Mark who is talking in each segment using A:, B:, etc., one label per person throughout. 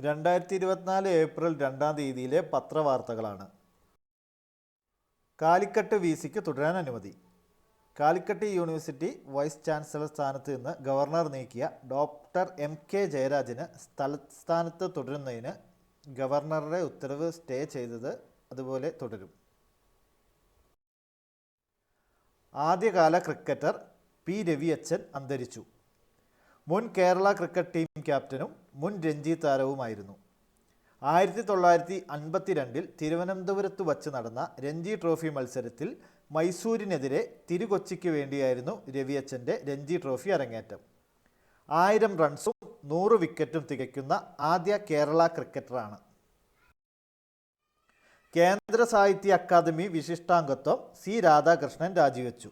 A: രണ്ടായിരത്തി ഇരുപത്തിനാല് ഏപ്രിൽ രണ്ടാം തീയതിയിലെ പത്രവാർത്തകളാണ്. കാലിക്കട്ട് വി സിക്ക് തുടരാൻ അനുമതി. കാലിക്കട്ട് യൂണിവേഴ്സിറ്റി വൈസ് ചാൻസലർ സ്ഥാനത്ത് നിന്ന് ഗവർണർ നീക്കിയ ഡോക്ടർ എം കെ ജയരാജന് സ്ഥലസ്ഥാനത്ത് തുടരുന്നതിന് ഗവർണറുടെ ഉത്തരവ് സ്റ്റേ ചെയ്തത് അതുപോലെ തുടരും. ആദ്യകാല ക്രിക്കറ്റർ പി രവിയച്ചൻ അന്തരിച്ചു. മുൻ കേരള ക്രിക്കറ്റ് ടീം ക്യാപ്റ്റനും മുൻ രഞ്ജി താരവുമായിരുന്നു. ആയിരത്തി തൊള്ളായിരത്തി അൻപത്തിരണ്ടിൽ തിരുവനന്തപുരത്ത് വച്ച് നടന്ന രഞ്ജി ട്രോഫി മത്സരത്തിൽ മൈസൂരിനെതിരെ തിരുകൊച്ചിക്ക് വേണ്ടിയായിരുന്നു രവിയച്ചന്റെ രഞ്ജി ട്രോഫി അരങ്ങേറ്റം. ആയിരം റൺസും നൂറ് വിക്കറ്റും തികയ്ക്കുന്ന ആദ്യ കേരള ക്രിക്കറ്ററാണ്. കേന്ദ്ര സാഹിത്യ അക്കാദമി വിശിഷ്ടാംഗത്വം സി രാധാകൃഷ്ണൻ രാജിവെച്ചു.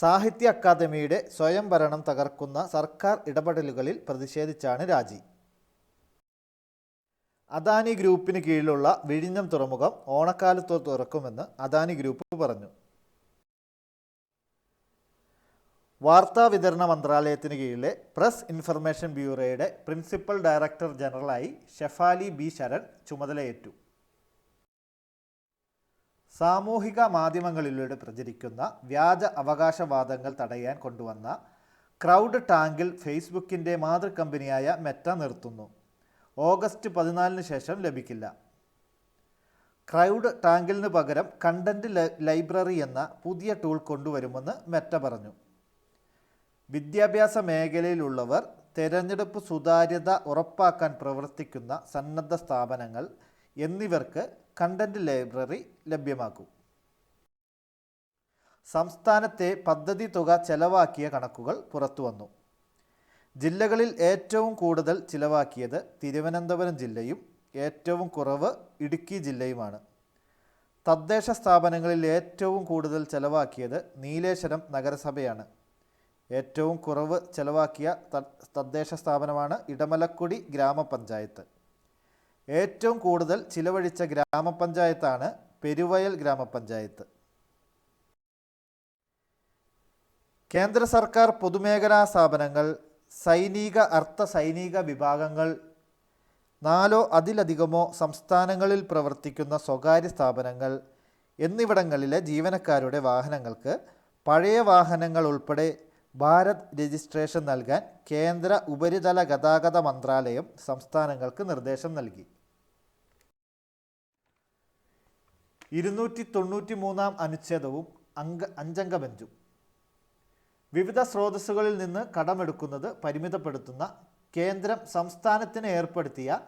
A: സാഹിത്യ അക്കാദമിയുടെ സ്വയംഭരണം തകർക്കുന്ന സർക്കാർ ഇടപെടലുകളിൽ പ്രതിഷേധിച്ചാണ് രാജി. അദാനി ഗ്രൂപ്പിന് കീഴിലുള്ള വിഴിഞ്ഞം തുറമുഖം ഓണക്കാലത്ത് തുറക്കുമെന്ന് അദാനി ഗ്രൂപ്പ് പറഞ്ഞു. വാർത്താ വിതരണ മന്ത്രാലയത്തിന് കീഴിലെ പ്രസ് ഇൻഫർമേഷൻ ബ്യൂറോയുടെ പ്രിൻസിപ്പൽ ഡയറക്ടർ ജനറലായി ഷെഫാലി ബി ശരൺ ചുമതലയേറ്റു. സാമൂഹിക മാധ്യമങ്ങളിലൂടെ പ്രചരിക്കുന്ന വ്യാജ അവകാശവാദങ്ങൾ തടയാൻ കൊണ്ടുവന്ന ക്രൗഡ് ടാങ്കിൽ ഫേസ്ബുക്കിന്റെ മാതൃകമ്പനിയായ മെറ്റ നിർത്തുന്നു. ഓഗസ്റ്റ് പതിനാലിന് ശേഷം ലഭിക്കില്ല. ക്രൗഡ് ടാങ്കിലിന് പകരം കണ്ടന്റ് ലൈബ്രറി എന്ന പുതിയ ടൂൾ കൊണ്ടുവരുമെന്ന് മെറ്റ പറഞ്ഞു. വിദ്യാഭ്യാസ മേഖലയിലുള്ളവർ തെരഞ്ഞെടുപ്പ് സുതാര്യത ഉറപ്പാക്കാൻ പ്രവർത്തിക്കുന്ന സന്നദ്ധ സ്ഥാപനങ്ങൾ എന്നിവർക്ക് കണ്ടന്റ് ലൈബ്രറി ലഭ്യമാക്കും. സംസ്ഥാനത്തെ പദ്ധതി തുക ചെലവാക്കിയ കണക്കുകൾ പുറത്തുവന്നു ജില്ലകളിൽ ഏറ്റവും കൂടുതൽ ചിലവാക്കിയത് തിരുവനന്തപുരം ജില്ലയും ഏറ്റവും കുറവ് ഇടുക്കി ജില്ലയുമാണ്. തദ്ദേശ സ്ഥാപനങ്ങളിൽ ഏറ്റവും കൂടുതൽ ചെലവാക്കിയത് നീലേശ്വരം നഗരസഭയാണ്. ഏറ്റവും കുറവ് ചെലവാക്കിയ തദ്ദേശ സ്ഥാപനമാണ് ഇടമലക്കുടി ഗ്രാമപഞ്ചായത്ത്. ഏറ്റവും കൂടുതൽ ചിലവഴിച്ച ഗ്രാമപഞ്ചായത്താണ് പെരുവയൽ ഗ്രാമപഞ്ചായത്ത്. കേന്ദ്ര സർക്കാർ പൊതുമേഖലാ സ്ഥാപനങ്ങൾ സൈനിക അർത്ഥ സൈനിക വിഭാഗങ്ങൾ നാലോ അതിലധികമോ സംസ്ഥാനങ്ങളിൽ പ്രവർത്തിക്കുന്ന സ്വകാര്യ സ്ഥാപനങ്ങൾ എന്നിവിടങ്ങളിലെ ജീവനക്കാരുടെ വാഹനങ്ങൾക്ക് പഴയ വാഹനങ്ങൾ ഉൾപ്പെടെ ഭാരത് രജിസ്ട്രേഷൻ നൽകാൻ കേന്ദ്ര ഉപരിതല ഗതാഗത മന്ത്രാലയം സംസ്ഥാനങ്ങൾക്ക് നിർദ്ദേശം നൽകി. ഇരുന്നൂറ്റി തൊണ്ണൂറ്റി മൂന്നാം അനുച്ഛേദവും അംഗ അഞ്ചംഗ ബെഞ്ചും. വിവിധ സ്രോതസ്സുകളിൽ നിന്ന് കടമെടുക്കുന്നത് പരിമിതപ്പെടുത്തുന്ന കേന്ദ്രം സംസ്ഥാനത്തിന് ഏർപ്പെടുത്തിയ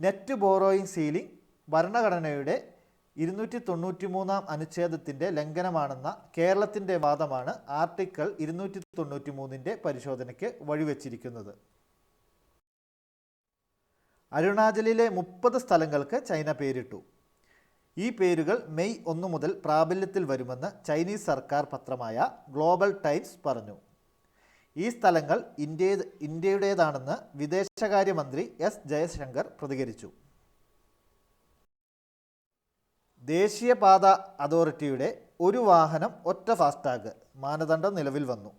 A: നെറ്റ് ബോറോയിങ് സീലിംഗ് ഭരണഘടനയുടെ ഇരുന്നൂറ്റി തൊണ്ണൂറ്റി മൂന്നാം അനുച്ഛേദത്തിന്റെ ലംഘനമാണെന്ന കേരളത്തിന്റെ വാദമാണ് ആർട്ടിക്കിൾ ഇരുന്നൂറ്റി തൊണ്ണൂറ്റി മൂന്നിന്റെ പരിശോധനയ്ക്ക് വഴിവെച്ചിരിക്കുന്നത്. അരുണാചലിലെ മുപ്പത് സ്ഥലങ്ങൾക്ക് ചൈന പേരിട്ടു. ഈ പേരുകൾ മെയ് ഒന്ന് മുതൽ പ്രാബല്യത്തിൽ വരുമെന്ന് ചൈനീസ് സർക്കാർ പത്രമായ ഗ്ലോബൽ ടൈംസ് പറഞ്ഞു. ഈ സ്ഥലങ്ങൾ ഇന്ത്യ ഇന്ത്യയുടേതാണെന്ന് വിദേശകാര്യമന്ത്രി എസ് ജയശങ്കർ പ്രതികരിച്ചു. ദേശീയപാത അതോറിറ്റിയുടെ ഒരു വാഹനം ഒറ്റ ഫാസ്ടാഗ് മാനദണ്ഡം നിലവിൽ വന്നു.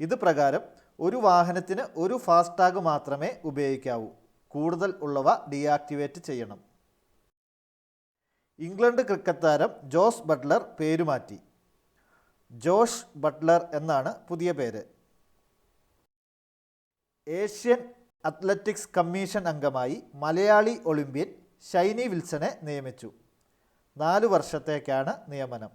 A: ഇത് പ്രകാരം ഒരു വാഹനത്തിന് ഒരു ഫാസ്ടാഗ് മാത്രമേ ഉപയോഗിക്കാവൂ. കൂടുതൽ ഉള്ളവ ഡീആക്ടിവേറ്റ് ചെയ്യണം. ഇംഗ്ലണ്ട് ക്രിക്കറ്റ് താരം ജോസ് ബട്ട്ലർ പേരുമാറ്റി. ജോഷ് ബട്ട്ലർ എന്നാണ് പുതിയ പേര്. ഏഷ്യൻ അത്ലറ്റിക്സ് കമ്മീഷൻ അംഗമായി മലയാളി ഒളിമ്പ്യൻ ഷൈനി വിൽസനെ നിയമിച്ചു. നാലു വർഷത്തേക്കാണ് നിയമനം.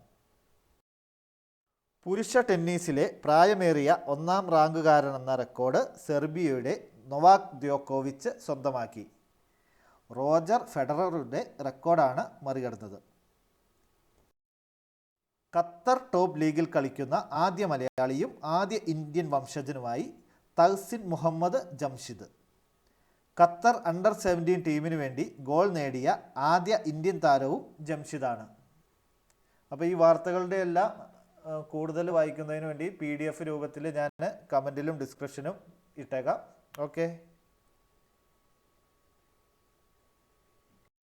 A: പുരുഷ ടെന്നീസിലെ പ്രായമേറിയ ഒന്നാം റാങ്കുകാരനെന്ന റെക്കോർഡ് സെർബിയയുടെ നൊവാക് ദ്യോക്കോവിച്ച് സ്വന്തമാക്കി. റോജർ ഫെഡററുടെ റെക്കോർഡാണ് മറികടന്നത്. ഖത്തർ ടോപ്പ് ലീഗിൽ കളിക്കുന്ന ആദ്യ മലയാളിയും ആദ്യ Indian വംശജനുമായി Tahsin Muhammad Jamshid. Qatar under seventeen ടീമിന് വേണ്ടി ഗോൾ നേടിയ ആദ്യ ഇന്ത്യൻ താരവും ജംഷിദാണ്. അപ്പോൾ ഈ വാർത്തകളുടെ എല്ലാം കൂടുതൽ വായിക്കുന്നതിന് വേണ്ടി പി രൂപത്തിൽ ഞാൻ കമന്റിലും ഡിസ്ക്രിപ്ഷനും ഇട്ടേക്കാം. ഓക്കെ